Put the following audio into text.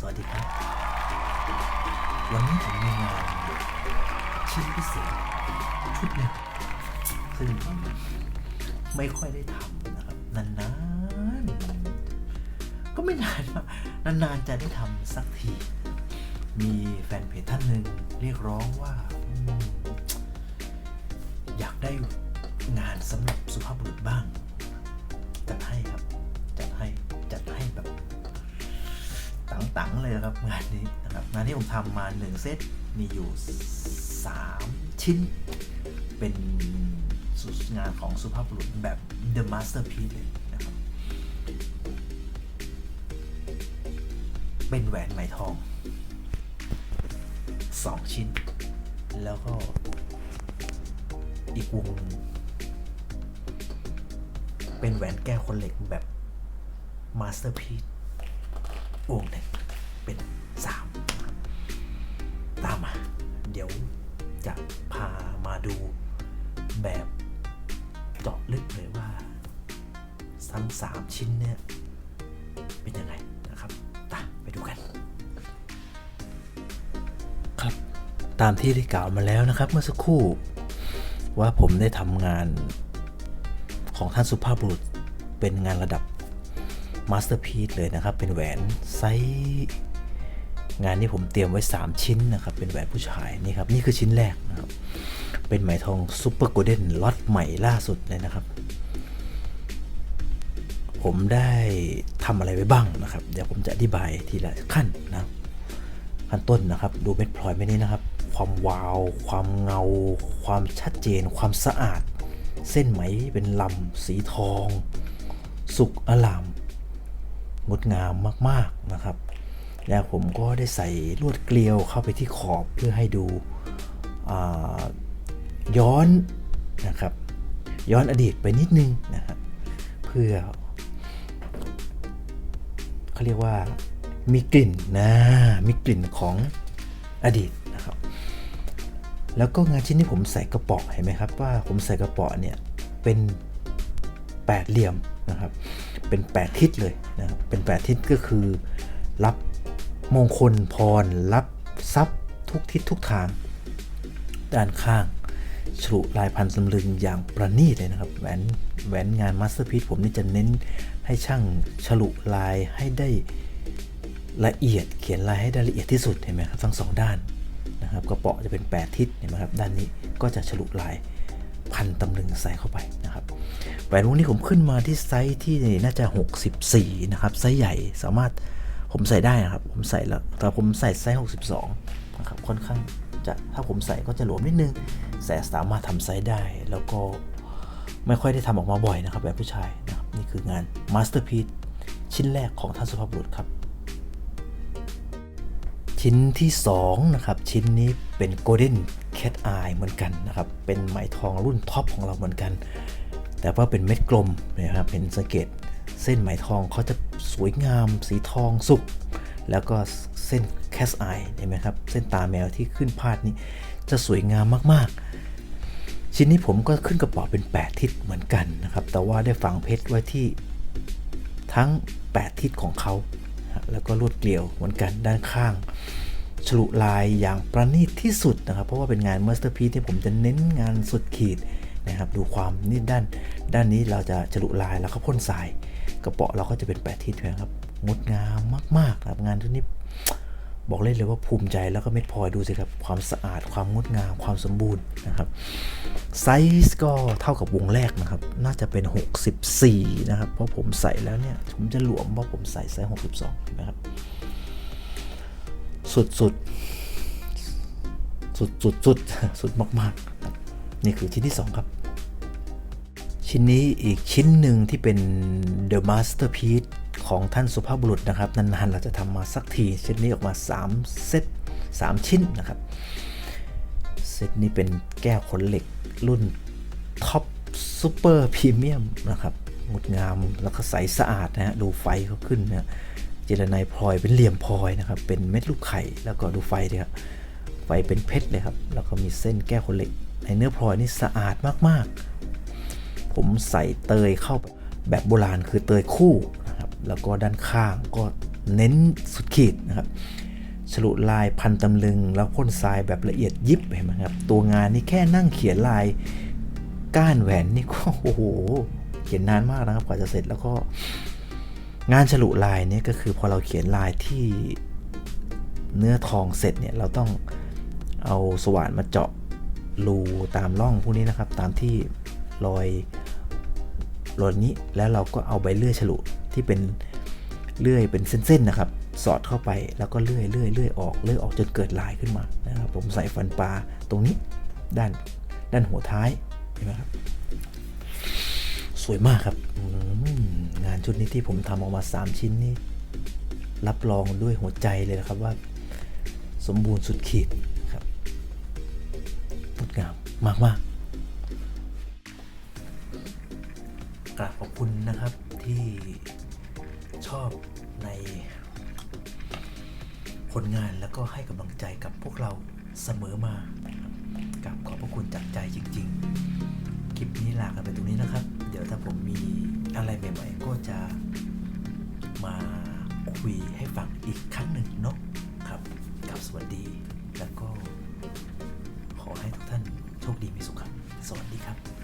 สวัสดีครับ วันนี้ผมมีงานชิ้นพิเศษชุดหนึ่งซึ่งไม่ค่อยได้ทำนะครับ นานๆ ก็ไม่นานมากนานๆจะได้ทำสักที มีแฟนเพจท่านหนึ่งเรียกร้องว่าอืมอยากได้งานสำหรับสุภาพบุรุษบ้างจัดให้ครับ ตังๆเลยนะครับงานนี้นะครับงานที่ผมทำมาหนึ่งเซตมีอยู่ 3 ชิ้น เป็นสุงานของสุภาพบุรุษแบบ The Masterpiece เลยนะครับ เป็นแหวนไหมทอง 2 ชิ้น แล้วก็อีกวงหนึ่งเป็นแหวนแก้วคนเหล็กแบบ Masterpiece วงหนึ่ง 3 ชิ้นเนี่ยเป็นยังไงนะครับตาไปดูกัน ครับตามที่ได้กล่าวมาแล้วนะครับเมื่อสักครู่ว่าผมได้ทำงานของท่านสุภาพบุรุษเป็นงานระดับมาสเตอร์พีซเลยนะครับ เป็นแหวนไซส์งานนี้ผมเตรียมไว้ 3 ชิ้นนะครับ เป็นแหวนผู้ชายนี่ครับ นี่คือชิ้นแรกนะครับ เป็นไหมทองซูเปอร์โกลเด้นล็อตใหม่ล่าสุดเลยนะครับ ผมได้ทำอะไรไว้บ้างนะครับ เดี๋ยวผมจะอธิบายทีละขั้นนะขั้นต้นนะครับ ดูเม็ดพลอยไม่นี้นะครับ ความวาว ความเงา ความชัดเจน ความสะอาด เส้นไหมเป็นลำสีทอง สุกอลาม งดงามมากๆนะครับ แล้วผมก็ได้ใส่ลวดเกลียวเข้าไปที่ขอบเพื่อให้ดูย้อนนะครับ ย้อนอดีตไปนิดนึงนะครับเพื่อ เขาเรียกว่ามีกลิ่นนะมีกลิ่นของอดีตนะครับ แล้วก็งานชิ้นที่ผมใส่กระป๋อเห็นไหมครับว่าผมใส่กระป๋อเนี่ยเป็นแปดเหลี่ยมนะครับ เป็น8ทิศเลยนะครับเป็น8ทิศก็คือ รับมงคลพร รับทรัพย์ทุกทิศทุกทาง ด้านข้าง ฉลุลายพันสำลึงอย่างประณีตเลยนะครับแหวนแหวนงานมาสเตอร์พี e ผมนี่จะเน้นให้ช่างฉลุลายให้ได้ละเอียดเขียนลายให้ได้ละเอียดที่สุดเห็นไหมครับทั้งสองด้านนะครับกระเป๋อจะเป็น 8 ทิศเห็นไหมครับด้านนี้ก็จะฉลุลายพันตำลึงใส่เข้าไปนะครับแหวนวงนี้ผมขึ้นมาที่ไซส์ที่น่าจะ 64 นะครับไซส์ใหญ่สามารถผมใส่ได้นะครับ ผมใส่แล้วแต่ผมใส่ไซส์ 62 นะครับค่อนข้าง จะถ้าผมใส่ก็จะหลวมนิดนึงแต่สามารถทำไซส์ได้ แล้วก็ไม่ค่อยได้ทำออกมาบ่อยนะครับ แบบผู้ชายนะครับนี่คืองาน Masterpiece ชิ้นแรกของท่านสุภาพบุรุษครับ ชิ้นที่2นะครับชิ้นนี้เป็น Golden Cat Eye เหมือนกันนะครับ เป็นไหมทองรุ่นท็อปของเราเหมือนกัน แต่ว่าเป็นเม็ดกลมนะครับเป็นสังเกตเส้นไหมทองเขาจะสวยงามสีทองสุก แล้วก็เส้น แคสไอเห็นไหมครับ เส้นตาแมวที่ขึ้นพาดนี้จะสวยงามมากๆ ชิ้นนี้ผมก็ขึ้นกระเป๋อเป็น 8 ทิศเหมือนกันนะครับ แต่ว่าได้ฝังเพชรไว้ที่ทั้ง 8 ทิศของเขา แล้วก็ลวดเกลียวเหมือนกันด้านข้าง ฉลุลายอย่างประณีตที่สุดนะครับ เพราะว่าเป็นงานมาสเตอร์พี e ที่ผมจะเน้นงานสุดขีดนะครับดูความนี่ด้านด้านนี้เราจะฉลุลายแล้วก็พ่นทราย กระเป๋อเราก็จะเป็นแปดทิศนะครับงดงามมากๆครับงานทุกนี้ บอกเลยเลยว่าภูมิใจแล้วก็เม็ดพลอยดูสิครับความสะอาดความงดงามความสมบูรณ์นะครับไซส์ก็เท่ากับวงแรกนะครับ น่าจะเป็น 64 นะครับ เพราะผมใส่แล้วเนี่ย ผมจะหลวมเพราะผมใส่ไซส์62เห็นไหมครับ สุดสุดสุดสุดสุดสุดมากๆครับนี่คือชิ้นที่ 2 ครับ ชิ้นนี้อีกชิ้นหนึ่งที่เป็น The Masterpiece ของท่านสุภาพบุรุษนะครับ นาน ๆ เราจะทำมาสักทีชิ้นนี้ออกมา 3 เซต3 ชิ้นนะครับ เซตนี้เป็นแก้วขนเหล็กรุ่นท็อปซูเปอร์พรีเมียมนะครับงดงามแล้วก็ใสสะอาดนะฮะดูไฟเขาขึ้นนะเจรไนพลอยเป็นเหลี่ยมพลอยนะครับ เป็นเม็ดลูกไข่แล้วก็ดูไฟดีครับไฟเป็นเพชรเลยครับ แล้วก็มีเส้นแก้วขนเหล็กในเนื้อพลอยนี่สะอาดมากๆ ผมใส่เตยเข้าแบบโบราณคือเตยคู่น แล้วก็ด้านข้างก็เน้นสุดขีดนะครับฉลุลายพันตำลึง แล้วพ่นทรายแบบละเอียดยิบเห็นไหมครับ ตัวงานนี่แค่นั่งเขียนลายก้านแหวนนี่ก็โอ้โห เขียนนานมากนะครับกว่าจะเสร็จแล้วก็งานฉลุลายเนี่ยก็คือพอเราเขียนลายที่เนื้อทองเสร็จเนี่ยเราต้องเอาสว่านมาเจาะรูตามร่องพวกนี้นะครับ ตามที่รอยรอยนี้แล้วเราก็เอาใบเลื่อยฉลุ ที่เป็นเลื่อยเป็นเส้นๆนะครับ สอดเข้าไปแล้วก็เลื่อยเลื่อยเลื่อยออกเลื่อยออกจนเกิดลายขึ้นมานะครับผมใส่ฟันปลาตรงนี้ด้านด้านหัวท้ายเห็นไหมครับ สวยมากครับงานชุดนี้ที่ผมทำออกมา 3 ชิ้นนี่รับรองด้วยหัวใจเลยนะครับว่า สมบูรณ์สุดขีดครับงดงามมากมากๆ กราบขอบคุณนะครับที่ชอบในผลงานแล้วก็ให้กำลังใจกับพวกเราเสมอมานะครับกราบขอบพระคุณจากใจจริง ๆ คลิปนี้ลากันไปตรงนี้นะครับ เดี๋ยวถ้าผมมีอะไรใหม่ๆก็จะมาคุยให้ฟังอีกครั้งหนึ่งเนาะครับกับสวัสดี แล้วก็ ขอให้ทุกท่านโชคดีมีสุขครับ สวัสดีครับ